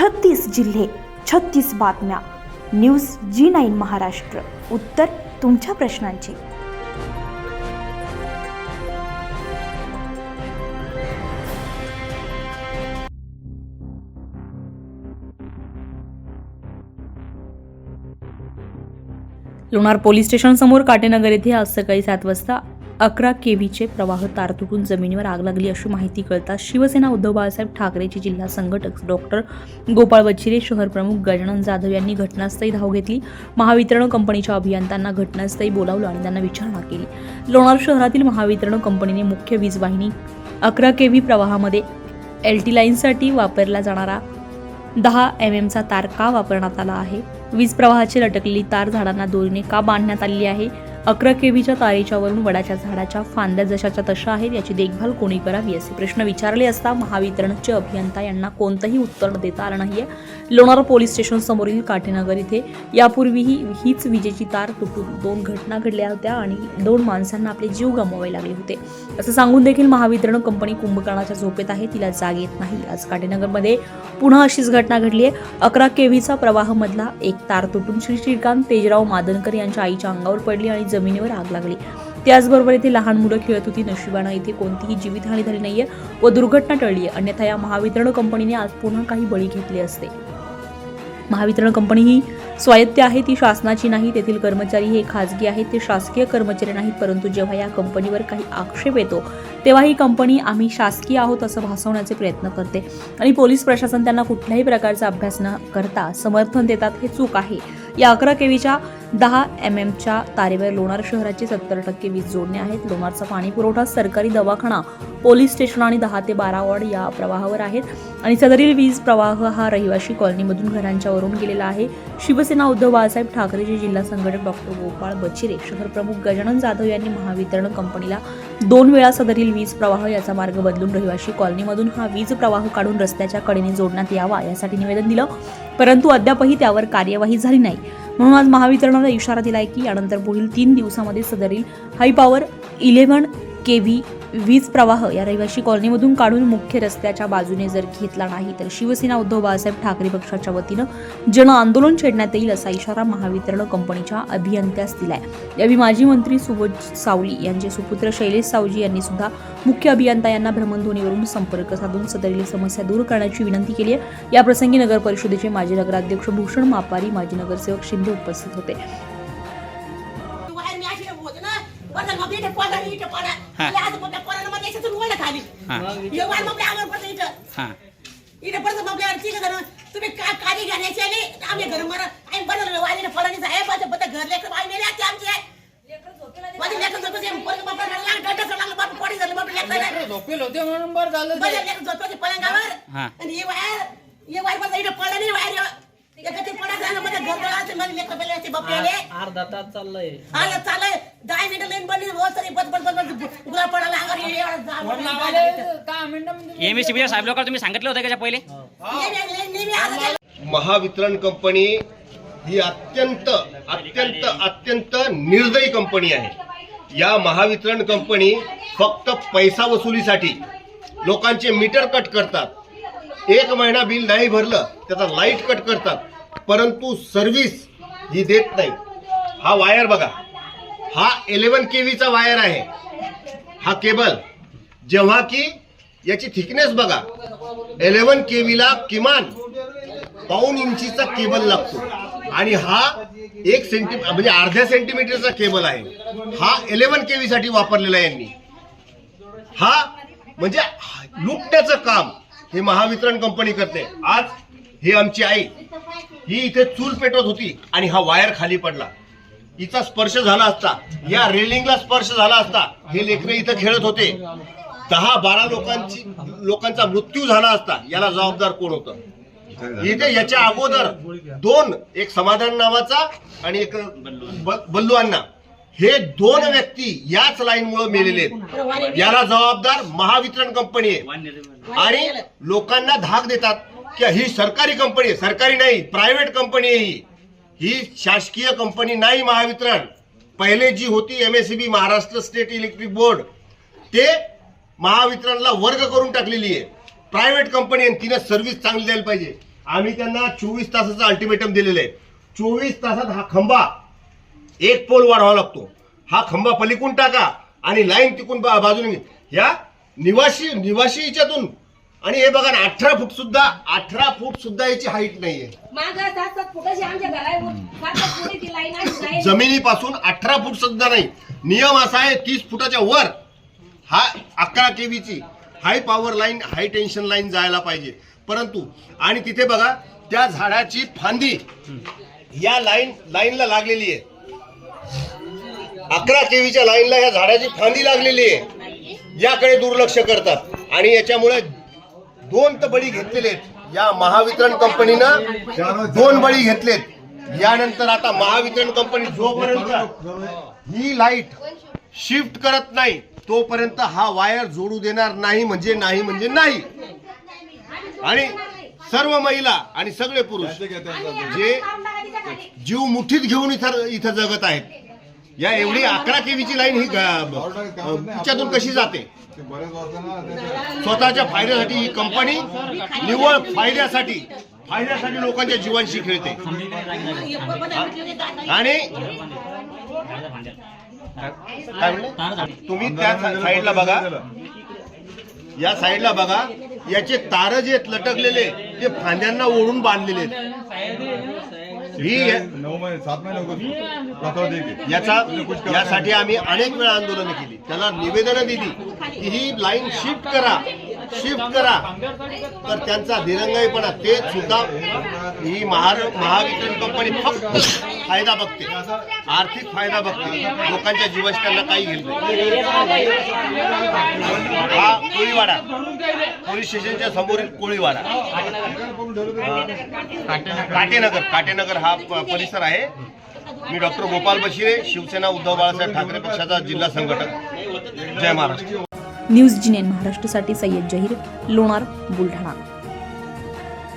छत्तीस जिल्हे छत्तीस बातम्या. News G nine Maharashtra. उत्तर तुमच्या प्रश्नांची. लोणार पोलीस स्टेशन समोर काटेनगर येथे आज सकाळी सात वाजता अकरा केव्हीचे प्रवाह तार तुटून जमिनीवर आग लागली अशी माहिती कळताच शिवसेना उद्धव बाळासाहेब ठाकरेचे जिल्हा संघटक डॉक्टर गोपाळ वचिरे शहर प्रमुख गजानन जाधव यांनी घटनास्थळी धाव घेतली. महावितरण कंपनीच्या अभियंत्यांना घटनास्थळी बोलावलं आणि त्यांना विचारणा केली. लोणार शहरातील महावितरण कंपनीने मुख्य वीज वाहिनी अकरा केव्ही प्रवाहामध्ये एल टी लाईनसाठी वापरला जाणारा दहा एम एमचा तार का वापरण्यात आला आहे? वीज प्रवाहाची लटकलेली तार झाडांना दोरीने का बांधण्यात आली आहे? अकरा केव्हीच्या तारेच्या वरून वडाच्या झाडाच्या फांद्या जशाच्या तशा आहेत याची देखभाल कोणी करावी असे प्रश्न विचारले असता महावितरणचे अभियंता यांना कोणतंही उत्तर देता आलं नाहीये. लोणार पोलीस स्टेशन समोरील काठेनगर इथे यापूर्वीही हीच विजेची तार तुटून दोन घटना घडल्या होत्या आणि दोन माणसांना आपले जीव गमवावे लागले होते. असं सांगून देखील महावितरण कंपनी कुंभकर्णाच्या झोपेत आहे तिला जाग येत नाही. आज काटेनगरमध्ये पुन्हा अशीच घटना घडली आहे. अकरा केव्हीचा प्रवाहमधला एक तार तुटून श्री श्रीकांत तेजराव मादनकर यांच्या आईच्या अंगावर पडली आणि जमिनीवर आग लागली. त्याचबरोबर इथे लहान मुलं खेळत होती. नशिबानं इथे कोणतीही जीवितहानी झाली नाहीये व दुर्घटना टळली आहे अन्यथा या महावितरण कंपनीने आज पुन्हा काही बळी घेतले असते. महावितरण कंपनी ही स्वायत्त आहे ती शासनाची नाही तेथील कर्मचारी हे खाजगी आहेत ते शासकीय कर्मचारी नाहीत परंतु जेव्हा या कंपनीवर काही आक्षेप येतो तेव्हा ही कंपनी आम्ही शासकीय आहोत असं भासवण्याचे प्रयत्न करते. आणि पोलीस प्रशासन त्यांना कुठल्याही प्रकारचा अभ्यास न करता समर्थन देतात हे चूक आहे. या अकरा केवीच्या दहा एम एमच्या तारेवर लोणार शहराचे सत्तर टक्के वीज जोडणे आहेत. लोणारचा पाणी पुरवठा सरकारी दवाखाना पोलीस स्टेशन आणि दहा ते बारा वॉर्ड या प्रवाहावर आहेत. आणि सदरील वीज प्रवाह हा रहिवाशी कॉलनीमधून घरांच्या वरून गेलेला आहे. शिवसेना उद्धव बाळासाहेब ठाकरेचे जिल्हा संघटक डॉक्टर गोपाळ बचिरे शहर प्रमुख गजानन जाधव यांनी महावितरण कंपनीला दोन वेळा सदरील वीज प्रवाह याचा मार्ग बदलून रहिवाशी कॉलनीमधून हा वीज प्रवाह काढून रस्त्याच्या कडेने जोडण्यात यावा यासाठी निवेदन दिलं. परंतु अद्यापही त्यावर कार्यवाही झाली नाही. म्हणून आज महावितरणाला इशारा दिला आहे की यानंतर पुढील तीन दिवसामध्ये सदरील high power eleven K V वीज प्रवाह या रहिवाशी कॉलनीमधून काढून मुख्य रस्त्याच्या बाजूने जर घेतला नाही तर शिवसेना उद्धव बाळासाहेब ठाकरे पक्षाच्या वतीनं जन आंदोलन छेडण्यात येईल असा इशारा महावितरण कंपनीच्या अभियंत्यास दिलाय. यावेळी माजी मंत्री सुबोध सावली यांचे सुपुत्र शैलेश सावजी यांनी सुद्धा मुख्य अभियंता यांना भ्रमणध्वनीवरून संपर्क साधून सदरील समस्या दूर करण्याची विनंती केली आहे. या प्रसंगी नगर परिषदेचे माजी नगराध्यक्ष भूषण मापारी माजी नगरसेवक शिंदे उपस्थित होते. इथे पडा मला आज मग पडा मग याच्यातून वळलं खाली. ये वाल मग आम्हाला इथं. हा. इथे परत मग तिघ जण. तुम्ही का काळी घालायची आणि आम्ही घर मर आम्ही बनवलं वालीने फळानी आहे माझ्या बद्दल घर लेकर बाई नेले ते आमचे माझे लेकर झोपते परत बापा लागला गड्डा लागला बापा पडी झालं बापा लेकर झोपेल होते म्हणून बरं झालं लेकर झोपते पलंगावर. हा. आणि ये वायर ये वायर माझा इथे पडला नाही वायर. अर्धा तास चाललंय. आलं चालय दहा मिनिटं लाईन बनली हो तरी पडायला दहा मिनिटं साहेब लोकांना तुम्ही सांगितलं होतं पहिले? ते. महावितरण कंपनी ही अत्यंत अत्यंत अत्यंत निर्दयी कंपनी आहे. या महावितरण कंपनी फक्त पैसा वसुलीसाठी लोकांचे मीटर कट करतात. एक महिना बिल नाही भरलं त्याचा लाइट कट करतात. परंतु सर्व्हिस ही देत नाही. हा वायर बघा. हा इलेव्हन केवीचा वायर आहे. हा केबल जेव्हा की याची थिकनेस बघा. इलेव्हन केवीला किमान पाऊन इंचीचा केबल लागतो. आणि हा एक सेंटी म्हणजे अर्ध्या सेंटीमीटरचा केबल आहे. हा इलेवन के साठी वापरलेला आहे यांनी. हा म्हणजे लुटण्याचं काम. हे महावितरण कंपनी करते. आज ही आमची आई ही इथे चूल पेटवत होती आणि हा वायर खाली पडला. हिचा स्पर्श झाला असता या रेलिंगला स्पर्श झाला असता हे लेकरे इथं खेळत होते. दहा बारा लोकांची लोकांचा मृत्यू झाला असता याला जबाबदार कोण होतं? इथे याच्या अगोदर दोन एक समाधान नावाचा आणि एक ब- बल्लू अण्णा. हे दोन व्यक्ती याच लाईन मुळे मेलेले आहेत. याला जबाबदार महावितरण कंपनी आहे. आणि लोकांना धाक देतात की ही सरकारी कंपनी आहे. सरकारी नाही प्रायव्हेट कंपनी आहे ही. ही शासकीय कंपनी नाही महावितरण. पहिले जी होती MSCB Maharashtra state electric board ते महावितरणला वर्ग करून टाकलेली आहे. प्रायव्हेट कंपनी आहे तिने सर्व्हिस चांगली द्यायला पाहिजे. आम्ही त्यांना चोवीस तासाचं अल्टिमेटम दिलेलं आहे. चोवीस तासात हा खंबा एक पोल वाढवावा लागतो. हा खंबा पलीकडून टाका आणि लाईन तिकून बा- बाजूने ह्या निवासी निवासी याच्यातून. आणि हे बघा ना अठरा फूट सुद्धा अठरा फूट सुद्धा याची हाईट नाहीये. जमिनीपासून अठरा फूट सुद्धा नाही. नियम असा आहे तीस फुटाच्या वर हा अकरा केवीची high power line high tension line जायला पाहिजे. परंतु आणि तिथे बघा त्या झाडाची फांदी या लाईन लाईनला लागलेली आहे. अकरा केवीच्या लाईनला या झाडाची फांदी लागलेली आहे. याकडे दुर्लक्ष करतात. आणि याच्यामुळे दोन तर बळी घेतलेले आहेत. या महावितरण कंपनीनं दोन बळी घेतलेत. यानंतर आता महावितरण कंपनी जोपर्यंत ही लाइट शिफ्ट करत नाही तोपर्यंत हा वायर जोडू देणार नाही म्हणजे नाही म्हणजे नाही. आणि सर्व महिला आणि सगळे पुरुष जे जीव मुठीत घेऊन इथं इथं जगत आहेत. या एवढी अकरा केवीची लाईन ही ग- तिच्यातून कशी जाते? स्वतःच्या फायद्यासाठी ही कंपनी निव्वळ फायद्यासाठी फायद्यासाठी लोकांच्या जीवांशी खेळते. आणि काय म्हणले? तुम्ही त्या साईडला बघा. या साईडला बघा. याचे तार जे लटकलेले ते फांद्यांना ओढून बांधलेले आहेत. ही नऊ महिने सात महिने हो याचा यासाठी आम्ही अनेक वेळा आंदोलनं केली. त्याला निवेदनं दिली की ही लाईन शिफ्ट करा. शिफ्ट करा. तर त्यांचा दिरंगाईपणा ते सुद्धा ही महार महावितरण कंपनी फक्त फायदा बघते. आर्थिक फायदा बघते. लोकांच्या जीवाशी त्यांना काही घेत हा कोळीवाडा. पोलीस स्टेशनच्या समोरील कोळीवाडा. काटेनगर. काटेनगर हा परिसर आहे. मी डॉक्टर गोपाल बशिरे शिवसेना उद्धव बाळासाहेब ठाकरे पक्षाचा जिल्हा संघटक. जय महाराष्ट्र. न्यूज जिनेन महाराष्ट्रसाठी महाराष्ट्रासाठी सय्यद जहीर लोणार बुलढाणा.